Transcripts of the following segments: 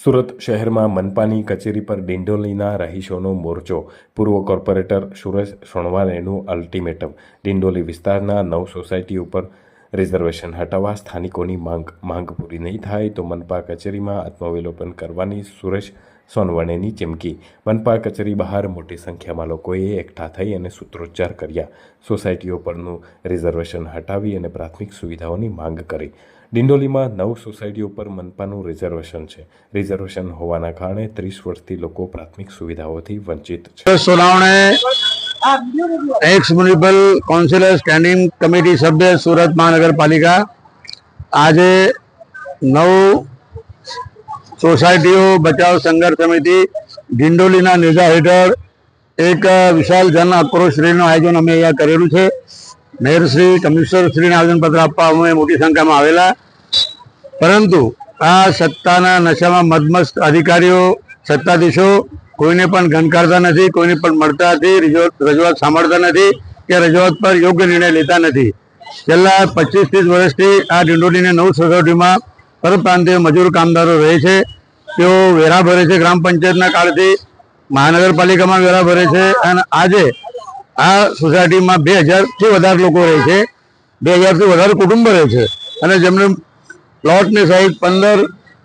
સુરત શહેરમાં મનપાની કચેરી પર ડિંડોલીના રહીશોનો મોરચો. પૂર્વ કોર્પોરેટર સુરેશ સોણવાલેનું અલ્ટિમેટમ. ડિંડોલી વિસ્તારના નવ સોસાયટી ઉપર રિઝર્વેશન હટાવવા સ્થાનિકોની માંગ. માંગ પૂરી નહીં થાય તો મનપા કચેરીમાં આત્મવિલોપન કરવાની સુરેશ સોનવણેની ચીમકી. મનપા કચેરી બહાર મોટી સંખ્યામાં લોકોએ એકઠા થઈ અને સૂત્રોચ્ચાર કર્યા. સોસાયટીઓ પરનું રિઝર્વેશન હટાવી અને પ્રાથમિક સુવિધાઓની માંગ કરી. ડિંડોલીમાં નવ સોસાયટીઓ પર મનપાનું રિઝર્વેશન છે. રિઝર્વેશન હોવાના કારણે ત્રીસ વર્ષથી લોકો પ્રાથમિક સુવિધાઓથી વંચિત છે. Sonawane ex municipal councillor standing committee સભ્ય સુરત મહાનગરપાલિકા આજે નવ સોસાયટીઓ બચાવ સંઘર્ષ સમિતિ ડિંડોલીના નેજા હેઠળ એક વિશાળ જન આક્રોશ રેલીનું આયોજન અમે અહીંયા કરેલું છે. મેયરશ્રી કમિશનરશ્રીને આવેદનપત્ર આપવા અમે મોટી સંખ્યામાં આવેલા. પરંતુ આ સત્તાના નશામાં મદમસ્ત અધિકારીઓ, સત્તાધીશો કોઈને પણ ગણકારતા નથી, કોઈને પણ મળતા નથી, રજૂઆત સાંભળતા નથી કે રજૂઆત પર યોગ્ય નિર્ણય લેતા નથી. છેલ્લા પચીસ ત્રીસ વર્ષથી આ ડિંડોલીની નવ સોસાયટીમાં પરપ્રાંતીય મજૂર કામદારો રહે છે. તેઓ વેરા ભરે છે ગ્રામ પંચાયતના કાળથી. મહાનગરપાલિકામાં વેરા ભરે છે અને આજે આ સોસાયટીમાં બે હજારથી વધારે લોકો રહે છે. બે હજારથી વધારે કુટુંબ રહે છે. અને જેમને પ્લોટની સાઈઝ પંદર,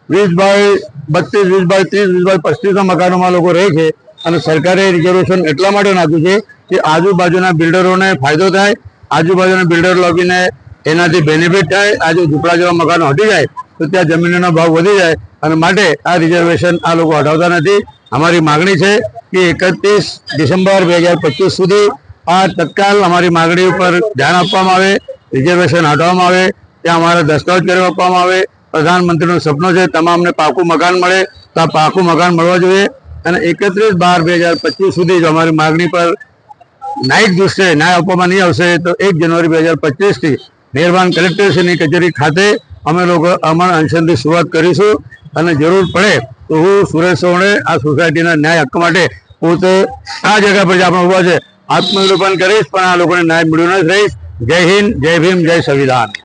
વીસ બાય બત્રીસ, વીસ બાય ત્રીસ, વીસ બાય પસ્તીસના મકાનોમાં લોકો રહે છે. અને સરકારે રિઝર્વેશન એટલા માટે નાખ્યું છે કે આજુબાજુના બિલ્ડરોને ફાયદો થાય, આજુબાજુના બિલ્ડર લોબીને એનાથી બેનિફિટ થાય. આજે ઝૂંપડા જેવા મકાનો હટી જાય, તો ત્યાં જમીનનો ભાવ વધી જાય. અને માટે આ રિઝર્વેશન આ લોકો હટાવતા નથી. અમારી માગણી છે કે એકત્રીસ ડિસેમ્બર બે હજાર પચીસ સુધી આ તત્કાલ અમારી માગણી ઉપર ધ્યાન આપવામાં આવે, રિઝર્વેશન હટાવવામાં આવે, ત્યાં અમારા દસ્તાવેજ કરી આપવામાં આવે. પ્રધાનમંત્રીનું સપનું છે, તમામને પાકું મકાન મળે તો આ પાકું મકાન મળવા જોઈએ. અને એકત્રીસ બાર બે હજાર પચીસ સુધી જો અમારી માગણી પર ન્યાયિક દૃષ્ટિએ ન્યાય આપવામાં નહીં આવશે, તો એક જાન્યુઆરી બે હજાર પચીસથી મહેરબાન કલેક્ટરશ્રીની કચેરી ખાતે અમે લોકો અમારા અનશનથી શરૂઆત કરીશું. અને જરૂર પડે તો હું સુરેશ સોણે આ સોસાયટીના ન્યાય હક માટે પોતે આ જગ્યા પર જે આપણે ઊભા છે. આત્મનિરૂપણ કરીશ, પણ આ લોકોને ન્યાય મળ્યું નથી રહીશ. જય હિન્દ, જય ભીમ, જય સંવિધાન.